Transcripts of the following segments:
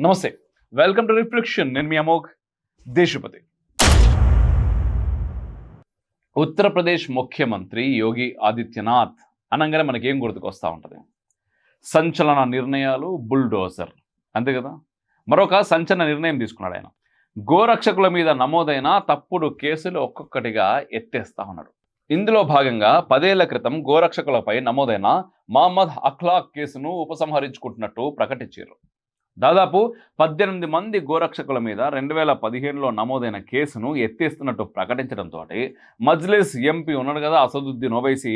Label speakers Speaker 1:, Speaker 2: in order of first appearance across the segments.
Speaker 1: నమస్తే. Welcome to reflection నేను మీ అమోఘ్. దేశపతి. ఉత్తరప్రదేశ్ ముఖ్యమంత్రి యోగి ఆదిత్యనాథ్ అనగానే మనకేం గుర్తుకొస్తూ ఉంటుంది. సంచలన నిర్ణయాలు బుల్డోజర్. అంతే కదా? మరొక సంచలన నిర్ణయం తీసుకున్నాడు ఆయన. గోరక్షకుల మీద నమోదైన తప్పుడు కేసులు ఒక్కొక్కటిగా ఎత్తేస్తా ఉన్నాడు. ఇందులో భాగంగా పదేళ్ళ క్రితం గోరక్షకులపై నమోదైన మహమ్మద్ అఖ్లాక్ కేసును ఉపసంహరించుకుంటున్నట్టు ప్రకటించారు. దాదాపు పద్దెనిమిది మంది గోరక్షకుల మీద రెండు వేల పదిహేనులో నమోదైన కేసును ఎత్తేస్తున్నట్టు ప్రకటించడంతో మజ్లిస్ ఎంపీ ఉన్నాడు కదా అసదుద్దీన్ ఓవైసీ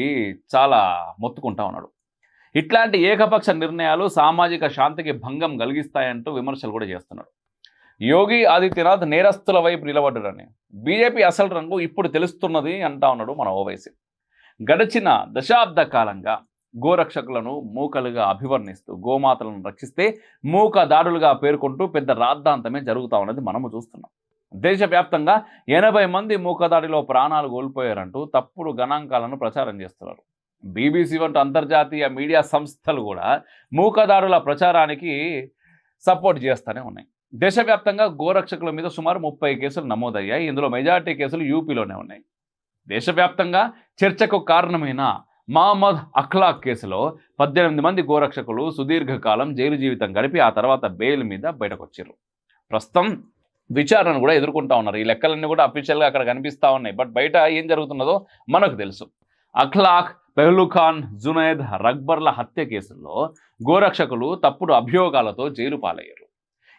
Speaker 1: చాలా మొత్తుకుంటా ఉన్నాడు. ఇట్లాంటి ఏకపక్ష నిర్ణయాలు సామాజిక శాంతికి భంగం కలిగిస్తాయంటూ విమర్శలు కూడా చేస్తున్నాడు. యోగి ఆదిత్యనాథ్ నేరస్తుల వైపు నిలబడ్డాడని బీజేపీ అసలు రంగు ఇప్పుడు తెలుస్తున్నది అంటా ఉన్నాడు మన ఓవైసీ. గడిచిన దశాబ్ద కాలంగా గోరక్షకులను మూకలుగా అభివర్ణిస్తూ గోమాతలను రక్షిస్తే మూక దాడులుగా పేర్కొంటూ పెద్ద రాద్ధాంతమే జరుగుతా ఉన్నది మనము చూస్తున్నాం. దేశవ్యాప్తంగా ఎనభై మంది మూకదాడిలో ప్రాణాలు కోల్పోయారంటూ తప్పుడు గణాంకాలను ప్రచారం చేస్తున్నారు. బీబీసీ వంటి అంతర్జాతీయ మీడియా సంస్థలు కూడా మూకదాడుల ప్రచారానికి సపోర్ట్ చేస్తూనే ఉన్నాయి. దేశవ్యాప్తంగా గోరక్షకుల మీద సుమారు ముప్పై కేసులు నమోదయ్యాయి. ఇందులో మెజారిటీ కేసులు యూపీలోనే ఉన్నాయి. దేశవ్యాప్తంగా చర్చకు కారణమైన మహమ్మద్ అఖ్లాక్ కేసులో పద్దెనిమిది మంది గోరక్షకులు సుదీర్ఘకాలం జైలు జీవితం గడిపి ఆ తర్వాత బెయిల్ మీద బయటకొచ్చారు ప్రస్తుతం విచారణను కూడా ఎదుర్కొంటా ఉన్నారు. ఈ లెక్కలన్నీ కూడా అఫీషియల్గా అక్కడ కనిపిస్తూ ఉన్నాయి. బట్ బయట ఏం జరుగుతున్నదో మనకు తెలుసు. అఖ్లాక్ పెహ్లుఖాన్ జునైద్ రక్బర్ల హత్య కేసుల్లో గోరక్షకులు తప్పుడు అభియోగాలతో జైలు పాలయ్యారు.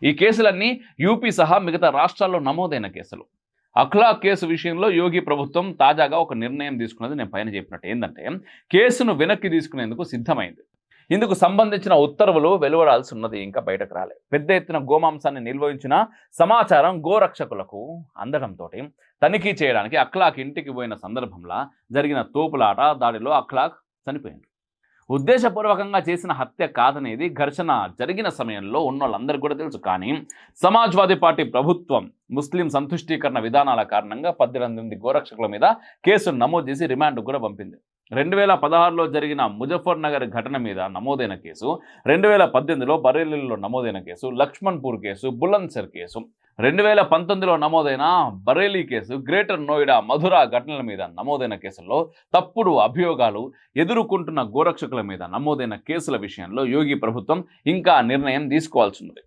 Speaker 1: ఈ కేసులన్నీ యూపీ సహా మిగతా రాష్ట్రాల్లో నమోదైన కేసులు. అఖ్లాక్ కేసు విషయంలో యోగి ప్రభుత్వం తాజాగా ఒక నిర్ణయం తీసుకున్నది నేను పైన చెప్పినట్టు. ఏంటంటే కేసును వెనక్కి తీసుకునేందుకు సిద్ధమైంది. ఇందుకు సంబంధించిన ఉత్తర్వులు వెలువడాల్సి ఉన్నది ఇంకా బయటకు రాలేదు పెద్ద ఎత్తున గోమాంసాన్ని నిల్వహించిన సమాచారం గోరక్షకులకు అందడంతో తనిఖీ చేయడానికి అఖ్లాక్ ఇంటికి పోయిన సందర్భంలో జరిగిన తోపులాట దాడిలో అఖ్లాక్ చనిపోయింది ఉద్దేశపూర్వకంగా చేసిన హత్య కాదనేది ఘర్షణ జరిగిన సమయంలో ఉన్న వాళ్ళందరికీ కూడా తెలుసు. కానీ సమాజ్వాదీ పార్టీ ప్రభుత్వం ముస్లిం సంతుష్టీకరణ విధానాల కారణంగా పద్దెనిమిది గోరక్షకుల మీద కేసు నమోదు చేసి రిమాండ్ కూడా పంపింది. రెండు వేల పదహారులో జరిగిన ముజఫర్ నగర్ ఘటన మీద నమోదైన కేసు రెండు వేల పద్దెనిమిదిలో బరేలీలో నమోదైన case Lakshmanpur case Bulandshahr case రెండు వేల పంతొమ్మిదిలో నమోదైన బరేలీ కేసు గ్రేటర్ నోయిడా మధుర ఘటనల మీద నమోదైన కేసుల్లో తప్పుడు అభియోగాలు ఎదుర్కొంటున్న గోరక్షకుల మీద నమోదైన కేసుల విషయంలో యోగి ప్రభుత్వం ఇంకా నిర్ణయం తీసుకోవాల్సి ఉంది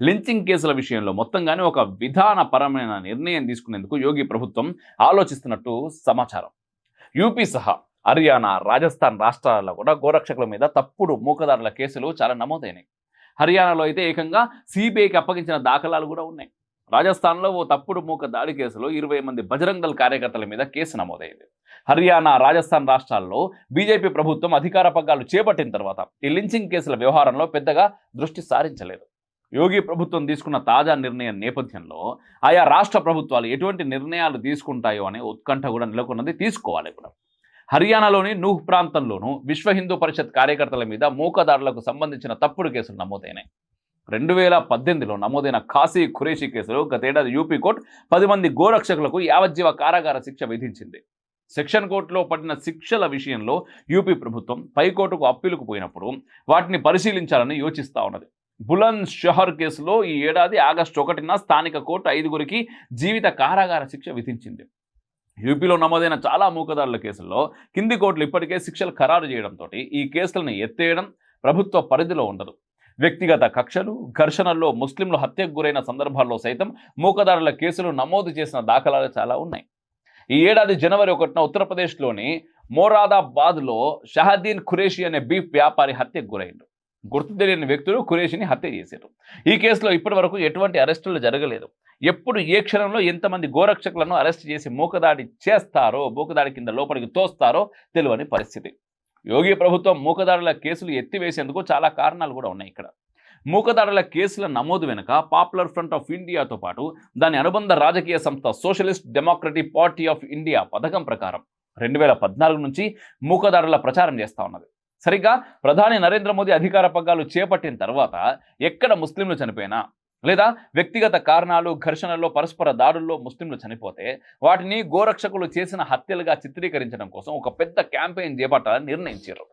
Speaker 1: లించింగ్ కేసుల విషయంలో మొత్తంగానే ఒక విధానపరమైన నిర్ణయం తీసుకునేందుకు యోగి ప్రభుత్వం ఆలోచిస్తున్నట్టు సమాచారం. యూపీ సహా హర్యానా రాజస్థాన్ రాష్ట్రాల్లో కూడా గోరక్షకుల మీద తప్పుడు మూకదారుల కేసులు చాలా నమోదైనాయి. హర్యానాలో అయితే ఏకంగా సిబిఐకి అప్పగించిన దాఖలాలు కూడా ఉన్నాయి. రాజస్థాన్లో ఓ తప్పుడు మూక దాడి కేసులో ఇరవై మంది బజరంగల్ కార్యకర్తల మీద కేసు నమోదైంది. హర్యానా రాజస్థాన్ రాష్ట్రాల్లో బీజేపీ ప్రభుత్వం అధికార పగ్గాలు చేపట్టిన తర్వాత ఈ లించింగ్ కేసుల వ్యవహారంలో పెద్దగా దృష్టి సారించలేదు. యోగి ప్రభుత్వం తీసుకున్న తాజా నిర్ణయం నేపథ్యంలో ఆయా రాష్ట్ర ప్రభుత్వాలు ఎటువంటి నిర్ణయాలు తీసుకుంటాయో అనే ఉత్కంఠ కూడా నెలకొన్నది. తీసుకోవాలి కూడా హర్యానాలోని నూహ్ ప్రాంతంలోనూ విశ్వ హిందూ పరిషత్ కార్యకర్తల మీద మూకదారులకు సంబంధించిన తప్పుడు కేసులు నమోదైనాయి. రెండు వేల పద్దెనిమిదిలో నమోదైన ఖాసీ ఖురేషి కేసులో గతేడాది యూపీ కోర్టు పది మంది గోరక్షకులకు యావజ్జీవ కారాగార శిక్ష విధించింది. సెక్షన్ కోర్టులో పడిన శిక్షల విషయంలో యూపీ ప్రభుత్వం పైకోర్టుకు అప్పీలుకు పోయినప్పుడు వాటిని పరిశీలించాలని యోచిస్తా ఉన్నది. బులంద్ షహర్ కేసులో ఈ ఏడాది ఆగస్టు ఒకటిన స్థానిక కోర్టు ఐదుగురికి జీవిత కారాగార శిక్ష విధించింది. యూపీలో నమోదైన చాలా మూకదారుల కేసుల్లో కింది కోర్టులు ఇప్పటికే శిక్షలు ఖరారు చేయడంతో ఈ కేసులను ఎత్తేయడం ప్రభుత్వ పరిధిలో ఉండదు. వ్యక్తిగత కక్షలు ఘర్షణల్లో ముస్లింలు హత్యకు గురైన సందర్భాల్లో సైతం మూకదారుల కేసులు నమోదు చేసిన దాఖలాలు చాలా ఉన్నాయి. ఈ ఏడాది జనవరి ఒకటిన ఉత్తరప్రదేశ్లోని మోరాదాబాద్లో షహదీన్ ఖురేషి అనే బీఫ్ వ్యాపారి హత్యకు గురైండు. గుర్తు తెలియని వ్యక్తులు ఖురేషిని హత్య చేశారు. ఈ కేసులో ఇప్పటి వరకు ఎటువంటి అరెస్టులు జరగలేదు. ఎప్పుడు ఏ క్షణంలో ఎంతమంది గోరక్షకులను అరెస్ట్ చేసి మూకదాడి చేస్తారో మూకదాడి కింద లోపలికి తోస్తారో తెలియని పరిస్థితి. యోగి ప్రభుత్వం మూకదాడుల కేసులు ఎత్తివేసేందుకు చాలా కారణాలు కూడా ఉన్నాయి ఇక్కడ. మూకదారుల కేసుల నమోదు వెనుక పాపులర్ ఫ్రంట్ ఆఫ్ ఇండియాతో పాటు దాని అనుబంధ రాజకీయ సంస్థ socialist democratic party of India పథకం ప్రకారం రెండు వేల పద్నాలుగు నుంచి మూకదారుల ప్రచారం చేస్తూ ఉన్నది. సరిగ్గా ప్రధాని నరేంద్ర మోదీ అధికార పగ్గాలు చేపట్టిన తర్వాత ఎక్కడ ముస్లింలు చనిపోయినా లేదా వ్యక్తిగత కారణాలు ఘర్షణల్లో పరస్పర దాడుల్లో ముస్లింలు చనిపోతే వాటిని గోరక్షకులు చేసిన హత్యలుగా చిత్రీకరించడం కోసం ఒక పెద్ద క్యాంపెయిన్ చేపట్టాలని నిర్ణయించారు.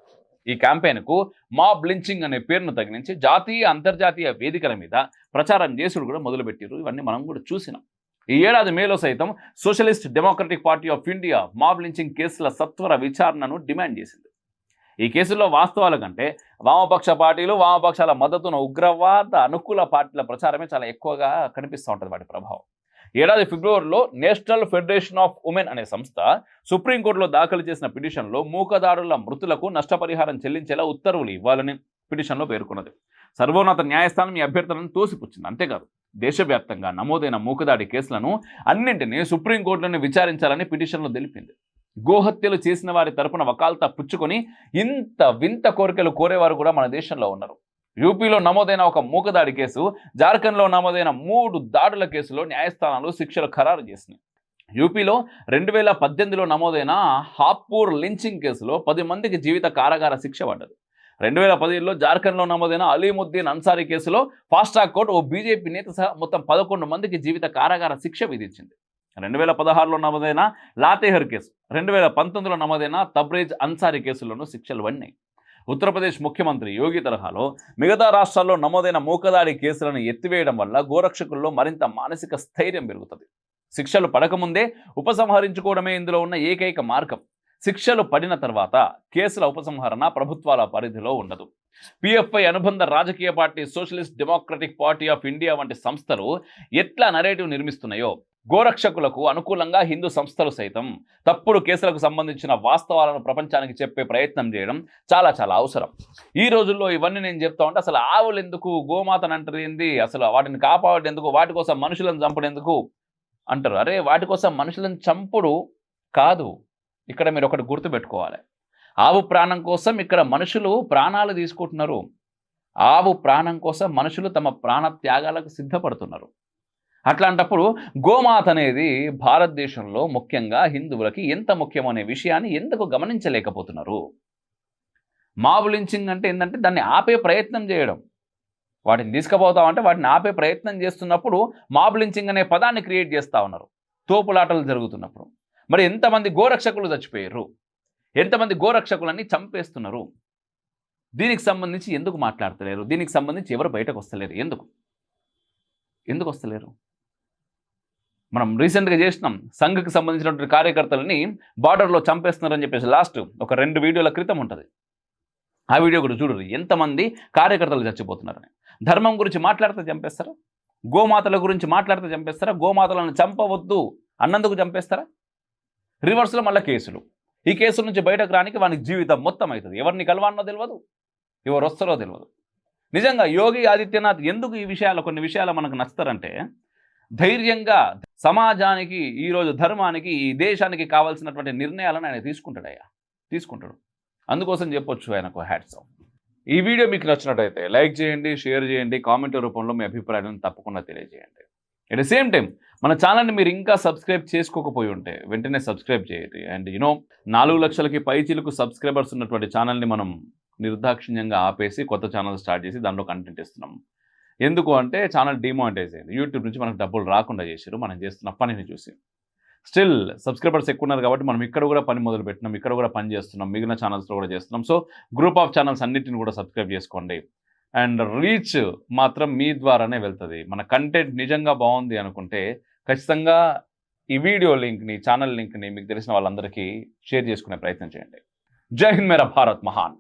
Speaker 1: ఈ క్యాంపెయిన్కు మాబ్ లించింగ్ అనే పేరును తగిలించి జాతీయ అంతర్జాతీయ వేదికల మీద ప్రచారం చేసుడు కూడా మొదలుపెట్టారు ఇవన్నీ మనం కూడా చూసినాం. ఈ ఏడాది మేలో సైతం socialist democratic party of India mob lynching కేసుల సత్వర విచారణను డిమాండ్ చేసింది. ఈ కేసుల్లో వాస్తవాల కంటే వామపక్ష పార్టీలు వామపక్షాల మద్దతున ఉగ్రవాద అనుకూల పార్టీల ప్రచారమే చాలా ఎక్కువగా కనిపిస్తూ ఉంటుంది వాటి ప్రభావం. ఏడాది ఫిబ్రవరిలో నేషనల్ ఫెడరేషన్ ఆఫ్ ఉమెన్ అనే సంస్థ సుప్రీంకోర్టులో దాఖలు చేసిన పిటిషన్లో మూకదారుల మృతులకు నష్టపరిహారం చెల్లించేలా ఉత్తర్వులు ఇవ్వాలని పిటిషన్లో పేర్కొన్నది. సర్వోన్నత న్యాయస్థానం ఈ అభ్యర్థనను తోసిపుచ్చింది. అంతేకాదు దేశవ్యాప్తంగా నమోదైన మూకదాడి కేసులను అన్నింటినీ సుప్రీంకోర్టులను విచారించాలని పిటిషన్లో తెలిపింది. గోహత్యలు చేసిన వారి తరపున వకాల్తా పుచ్చుకొని ఇంత వింత కోరికలు కోరేవారు కూడా మన దేశంలో ఉన్నారు. యూపీలో నమోదైన ఒక మూకదాడి కేసు జార్ఖండ్లో నమోదైన మూడు దాడుల కేసులో న్యాయస్థానాలు శిక్షలు ఖరారు చేసినాయి. యూపీలో రెండు వేల పద్దెనిమిదిలో నమోదైన హాపూర్ లించింగ్ కేసులో పది మందికి జీవిత కారాగార శిక్ష పడ్డది. రెండు వేల పదిహేడులో జార్ఖండ్లో నమోదైన అలీముద్దీన్ అన్సారీ కేసులో ఫాస్ట్ ట్రాక్ కోర్టు ఓ బీజేపీ నేత సహా మొత్తం పదకొండు మందికి జీవిత కారాగార శిక్ష విధించింది. రెండు వేల పదహారులో నమోదైన లాతేహర్ కేసు రెండు వేల పంతొమ్మిదిలో నమోదైన తబ్రేజ్ అన్సారీ కేసుల్లోనూ శిక్షలు పడినాయి. ఉత్తరప్రదేశ్ ముఖ్యమంత్రి యోగి తరహాలో మిగతా రాష్ట్రాల్లో నమోదైన మూకదాడి కేసులను ఎత్తివేయడం వల్ల గోరక్షకుల్లో మరింత మానసిక స్థైర్యం పెరుగుతుంది. శిక్షలు పడకముందే ఉపసంహరించుకోవడమే ఇందులో ఉన్న ఏకైక మార్గం. శిక్షలు పడిన తర్వాత కేసుల ఉపసంహరణ ప్రభుత్వాల పరిధిలో ఉండదు. పిఎఫ్ఐ అనుబంధ రాజకీయ party socialist democratic party of India వంటి సంస్థలు ఎట్లా నరేటివ్ నిర్మిస్తున్నాయో గోరక్షకులకు అనుకూలంగా హిందూ సంస్థలు సైతం తప్పుడు కేసులకు సంబంధించిన వాస్తవాలను ప్రపంచానికి చెప్పే ప్రయత్నం చేయడం చాలా చాలా అవసరం. ఈ రోజుల్లో ఇవన్నీ నేను చెప్తా ఉంటే అసలు ఆవులు ఎందుకు గోమాతను అంటారు ఏంది? అసలు వాటిని కాపాడేందుకు వాటి కోసం మనుషులను చంపడేందుకు అంటారు. అరే వాటి కోసం మనుషులను చంపుడు కాదు. ఇక్కడ మీరు ఒకటి గుర్తుపెట్టుకోవాలి ఆవు ప్రాణం కోసం ఇక్కడ మనుషులు ప్రాణాలు తీసుకుంటున్నారు. ఆవు ప్రాణం కోసం మనుషులు తమ ప్రాణ త్యాగాలకు సిద్ధపడుతున్నారు. అట్లాంటప్పుడు గోమాత అనేది భారతదేశంలో ముఖ్యంగా హిందువులకి ఎంత ముఖ్యమనే విషయాన్ని ఎందుకు గమనించలేకపోతున్నారు? మాబు లించింగ్ అంటే ఏంటంటే దాన్ని ఆపే ప్రయత్నం చేయడం. వాటిని తీసుకుపోతామంటే వాటిని ఆపే ప్రయత్నం చేస్తున్నప్పుడు మాబ్ లించింగ్ అనే పదాన్ని క్రియేట్ చేస్తూ ఉన్నారు. తోపులాటలు జరుగుతున్నప్పుడు. మరి ఎంతమంది గోరక్షకులు చచ్చిపోయారు? ఎంతమంది గోరక్షకులన్నీ చంపేస్తున్నారు? దీనికి సంబంధించి ఎందుకు మాట్లాడతలేరు? దీనికి సంబంధించి ఎవరు బయటకు వస్తలేరు? ఎందుకు? ఎందుకు వస్తలేరు? మనం రీసెంట్గా చేసినాం. సంఘకు సంబంధించినటువంటి కార్యకర్తలని బార్డర్లో చంపేస్తున్నారని చెప్పేసి లాస్ట్ ఒక రెండు వీడియోల క్రితం ఉంటుంది. ఆ వీడియో కూడా చూడరు. ఎంతమంది కార్యకర్తలు చచ్చిపోతున్నారని. ధర్మం గురించి మాట్లాడితే చంపేస్తారా? గోమాతల గురించి మాట్లాడితే చంపేస్తారా? గోమాతలను చంపవద్దు అన్నందుకు చంపేస్తారా? రివర్స్లో మళ్ళీ కేసులు. ఈ కేసుల నుంచి బయటకు రానికి వానికి జీవితం మొత్తం అవుతుంది. ఎవరిని కలవానో తెలియదు ఎవరు వస్తారో తెలియదు నిజంగా యోగి ఆదిత్యనాథ్ ఎందుకు ఈ విషయాలు కొన్ని విషయాలు మనకు నచ్చుతారంటే ధైర్యంగా సమాజానికి ఈరోజు ధర్మానికి ఈ దేశానికి కావాల్సినటువంటి నిర్ణయాలను ఆయన తీసుకుంటాడయ్యా. తీసుకుంటాడు. అందుకోసం చెప్పొచ్చు ఆయనకు హ్యాట్స్ ఆఫ్ ఈ వీడియో మీకు నచ్చినట్టయితే లైక్ చేయండి షేర్ చేయండి కామెంట్ రూపంలో మీ అభిప్రాయాలను తప్పకుండా తెలియజేయండి. అట్ ద సేమ్ టైం మన ఛానల్ని మీరు ఇంకా సబ్స్క్రైబ్ చేసుకోకపోయి ఉంటే వెంటనే సబ్స్క్రైబ్ చేయండి. అండ్ యూనో నాలుగు లక్షలకి పైచీలకు సబ్స్క్రైబర్స్ ఉన్నటువంటి ఛానల్ని మనం నిర్దాక్షిణ్యంగా ఆపేసి కొత్త ఛానల్ స్టార్ట్ చేసి దాంట్లో కంటెంట్ ఇస్తున్నాం. ఎందుకు అంటే ఛానల్ డిమానిటైజ్ అయింది. యూట్యూబ్ నుంచి మనకు డబ్బులు రాకుండా చేశారు మనం చేస్తున్న పనిని చూసి. స్టిల్ సబ్స్క్రైబర్స్ ఎక్కువ ఉన్నారు కాబట్టి మనం ఇక్కడ కూడా పని మొదలు పెట్టినాం. ఇక్కడ కూడా పని చేస్తున్నాం. మిగిలిన ఛానల్స్లో కూడా చేస్తున్నాం. సో గ్రూప్ ఆఫ్ ఛానల్స్ అన్నిటిని కూడా సబ్స్క్రైబ్ చేసుకోండి. అండ్ రీచ్ మాత్రం మీ ద్వారానే వెళ్తుంది. మన కంటెంట్ నిజంగా బాగుంది అనుకుంటే ఖచ్చితంగా ఈ వీడియో లింక్ని ఛానల్ లింక్ని మీకు తెలిసిన వాళ్ళందరికీ షేర్ చేసుకునే ప్రయత్నం చేయండి. జై హింద్ మేరా భారత్ మహాన్.